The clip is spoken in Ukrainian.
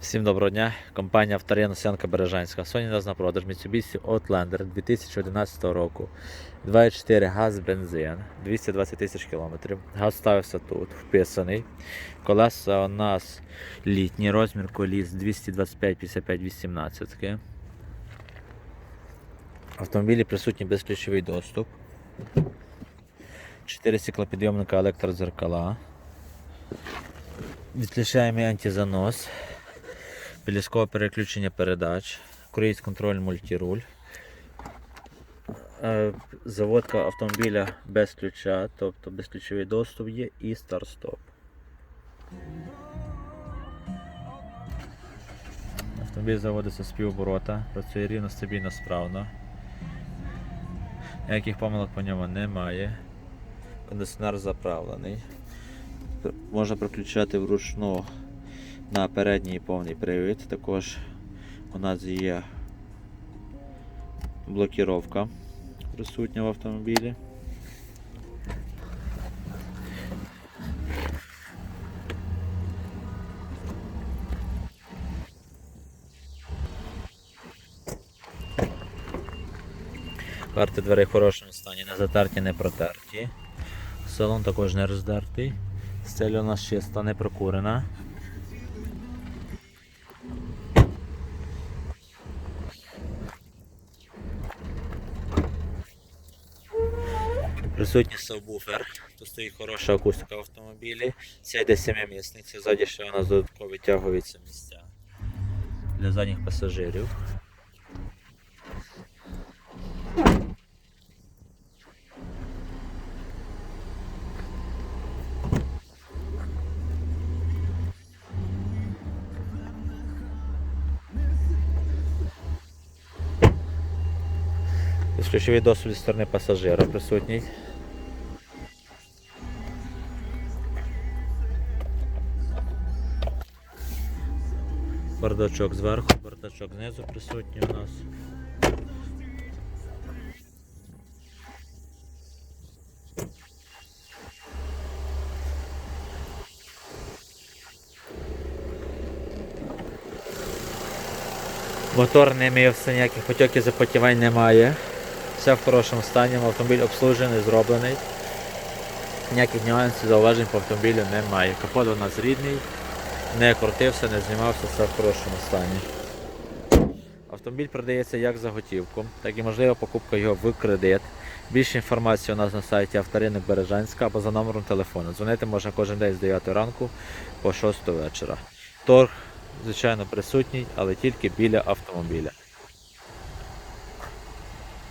Всім доброго дня. Компанія Авторіна Сянка Бережанська. Сьогодні нас на продаж Mitsubishi Outlander 2011 року. 2.4 газ бензин, 220 тисяч кілометрів. Газ ставився тут, вписаний. Колеса у нас літній розмір коліс 225 55 18 В автомобілі присутній безключовий доступ. 4 стеклопідйомника електрозеркала. Відключаємо антизанос. Біліскове переключення передач, круїз контроль мультируль. Е, Заводка автомобіля без ключа, тобто безключовий доступ є і старт-стоп. Автомобіль заводиться з півоборота, працює рівно, стабільно, справно. Ніяких помилок по ньому немає. Кондиціонер заправлений. Можна приключати вручну на передній повний привід. Також у нас є блокіровка присутня в автомобілі. Карти дверей в хорошому стані, не затерті, не протерті. Салон також не роздертий. Стеля у нас чиста, не прокурена. Присутній сабвуфер. Тут стоїть хороша акустика в автомобілі. Це йде сімимісний, ззаді ще у нас додатково витягуються місця для задніх пасажирів. Ключовий доступ зі сторони пасажира присутній. Бардачок зверху, бардачок знизу присутній у нас. Мотор не мився, ніяких потьоків запотівань немає. Все в хорошому стані, автомобіль обслужений, зроблений. Ніяких нюансів, зауважень по автомобілю немає. Капот у нас рідний, не крутився, не знімався, все в хорошому стані. Автомобіль продається як за готівку, так і можлива покупка його в кредит. Більше інформації у нас на сайті авторинок Бережанська або за номером телефону. Дзвонити можна кожен день з 9 ранку по 6 вечора. Торг, звичайно, присутній, але тільки біля автомобіля.